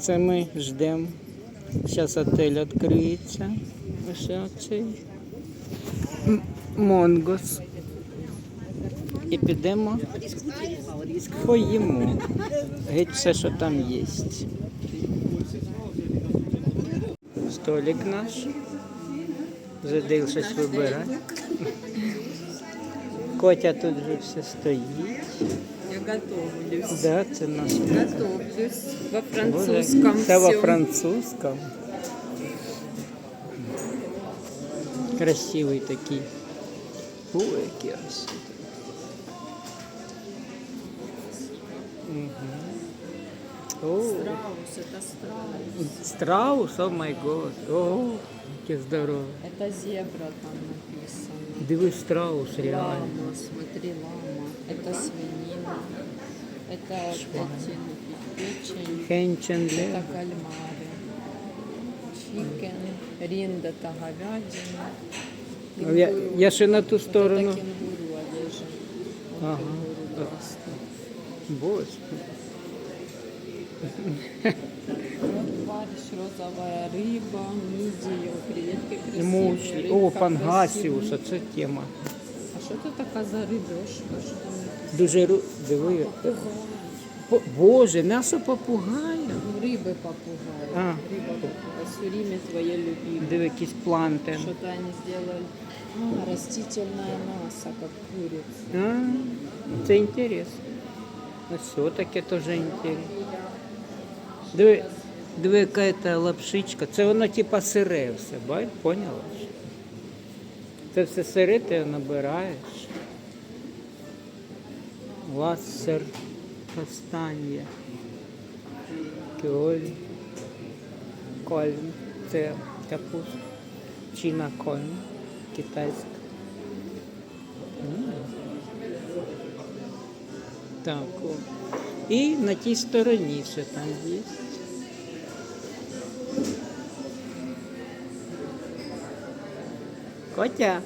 Це ми ждемо. Зараз отель відкриється. Оцей Монгос. І підемо поїмо. Геть все, що там є. Столик наш. Задив щось вибирати. Котя тут вже все стоїть. Готовлюсь. Да, це наш. Готовлюсь во Боже, французском Це во всем. французькому. Красивий такий. Ой, який. Мгм. О, Страус, это страус. страус, о май год. О, яке здорове. Это зебра там написано. Диви страус реально. Лама, смотри, лама. Это свинина. Это эти печень. Хенченле. Это кальмары. Чикен. Ринда это говядина. Ну, Я, я ще на ту Вот это сторону. кенгуру одежда. Вот Ага. кенгуру просто. Боже. Вот варишь розовая рыба, мидии, креветки красивые. Мушлі. О, рыбка пангасіус, красивая. оце тема. А що це така за рибешка? Що там написано? Дуже ру... диви. По- Боже, м'ясо попугая. Ну, риби попугай. А. Риба попугай. Твоє любимое. Диви, якийсь плантен. Что-то они сделали. А, растительное мясо, как курица. А, це інтересно. Ось все таке теж інтересно. Диви, диви, яка це лапшичка. Це воно типа сире все, бач, поняла? Це все сире ти набираєш. Вассер кастаньє. Кьоль. Кольм. Це капуста. Чина кольм. Китайська. Так. О. І на тій стороні ще там є. Котя.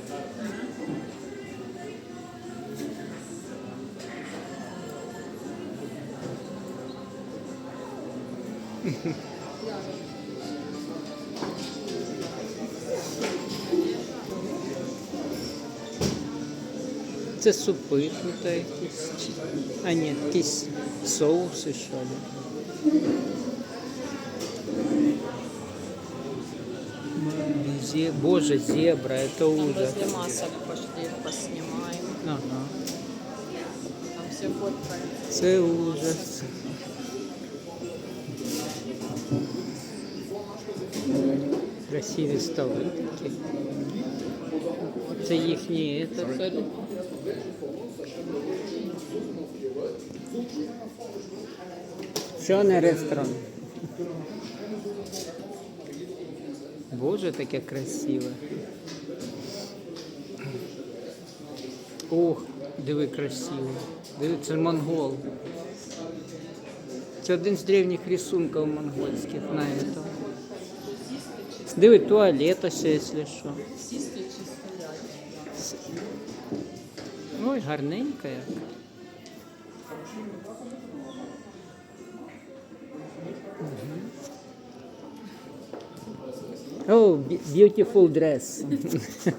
Це супи тут якісь. А ні, якісь соуси, що ли. Зе- Боже, зебра, это ужас. возле масок пошли, поснимаем. Ага. Там все фоткают. Це ужас. Красиві столи такі. Це їхні. Це. Що не ресторан? Боже, таке красиве. Ох, диви красиво. Диви, це монгол. Це один з древніх рисунків монгольських на этом. Диви, туалет ось, якщо що. Ой, гарненька як. О, бі- beautiful dress.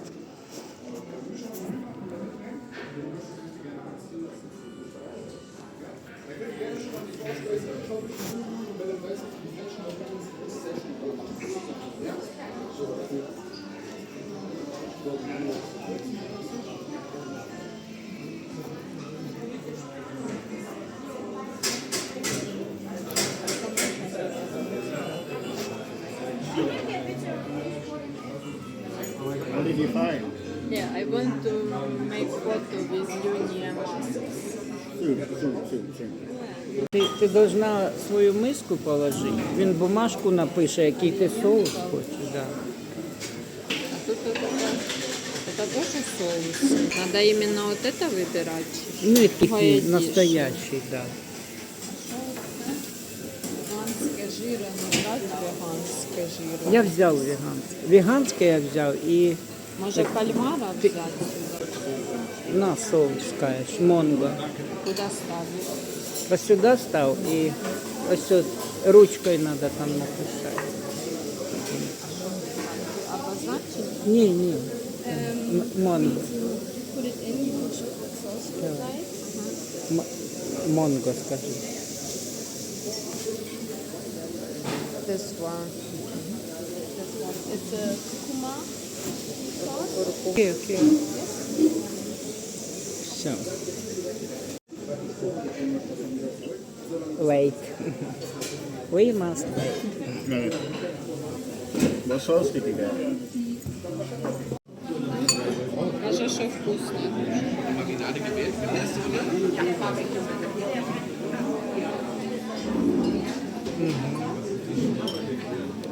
What did you find? Yeah, I want to make photo Ти, ти должна свою миску положити. Він бумажку напише, який ти соус хочеш. Да. А тут это, это тоже соус. Надо именно вот это выбирать. Ну, і такий Поїдеш. настоящий, да. Веганське жиро, не брать веганське жиро. Я взяв веганське. Веганське я взяв і Може кальмара взяти сюди? на соус, скажеш, монго. Туди ставлю. Ось сюди став и вот сюда ручкой надо там написать. А не. Ні, ні. М- Монго. Монго, скажи. This one. This one. It's a curcuma sauce. okay. окей. Все. Wait. We must you get? Каже, що вкусно.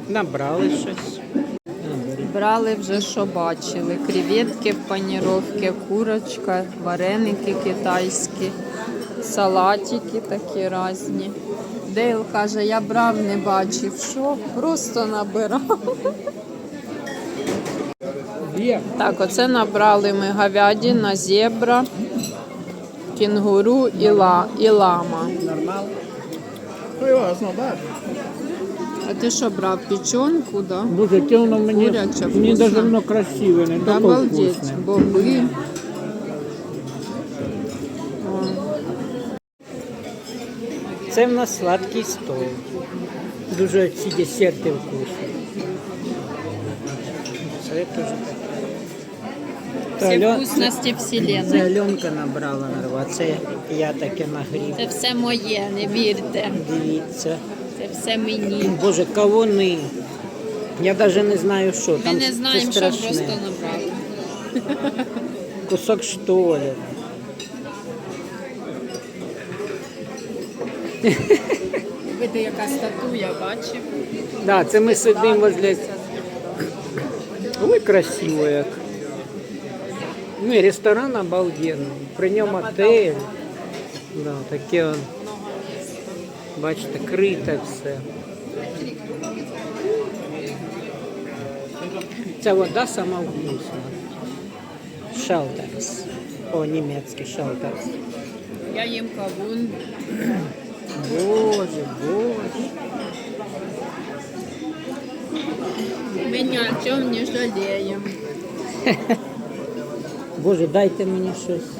Набрали щось. Брали вже, що бачили. Креветки в паніровці, курочка, вареники китайські, салатики такі різні. Дейл каже, я брав, не бачив, що просто набирав. Так, оце набрали ми говядина, зебра, кінгуру і, ла, і лама. Нормал. Bad. А ти що брав? Печенку, да? Боже, яке воно мені, мені даже воно красиве, не таке Обалдеть, вкусне. боби. Це в нас сладкий стол. Дуже ці десерти вкусні. Це теж таке. Це Всі Альон- вкусності Це вселенної. Альонка набрала нарва, це я таке нагрів. Це все моє, не вірте. Дивіться. Це все мені. Боже, кавуни. Я навіть не знаю, що Ми там. не це знаємо, що страшне. просто набрали. Кусок штолі. Видите, яка статуя, бачив? Да, це ми сидимо возле. Ой, красиво як. Ну і ресторан обалденний. При ньому отель. Да, таке он. Бачите, крите все. Ця вода сама вкусна. Шелтерс. О, німецький шелтерс. Я їм кавун. Боже, боже. Ми ні о чому не жаліємо. Боже, дайте мені щось.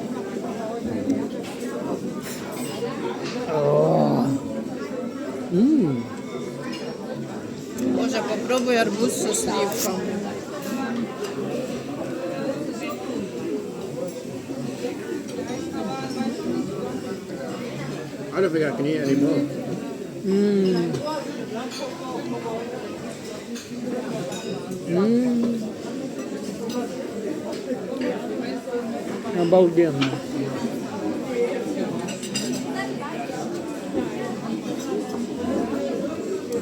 О. М. Може, попробуй арбуз зі сливками. I don't think I can eat any more. М. М. Обалденно.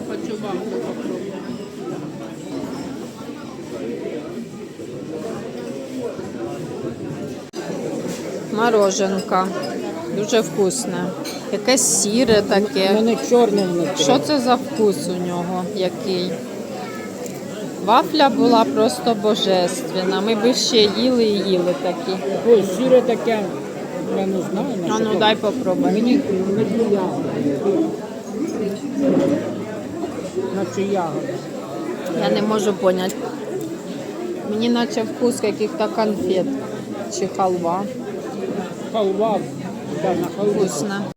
Хочу вафлю попробувати. Мороженка. Дуже вкусне. Якесь сіре У таке. мене чорне внутрі. Що це за вкус у нього? Який? Вафля була просто божественна. Ми би ще їли і їли такі. Ой, сіре таке. Я не знаю. на А ну дай попробуй. Мені не. Наче ягоди. Я не можу поняти. Мені наче вкус яких-то конфет чи халва. Халва. Вкусно.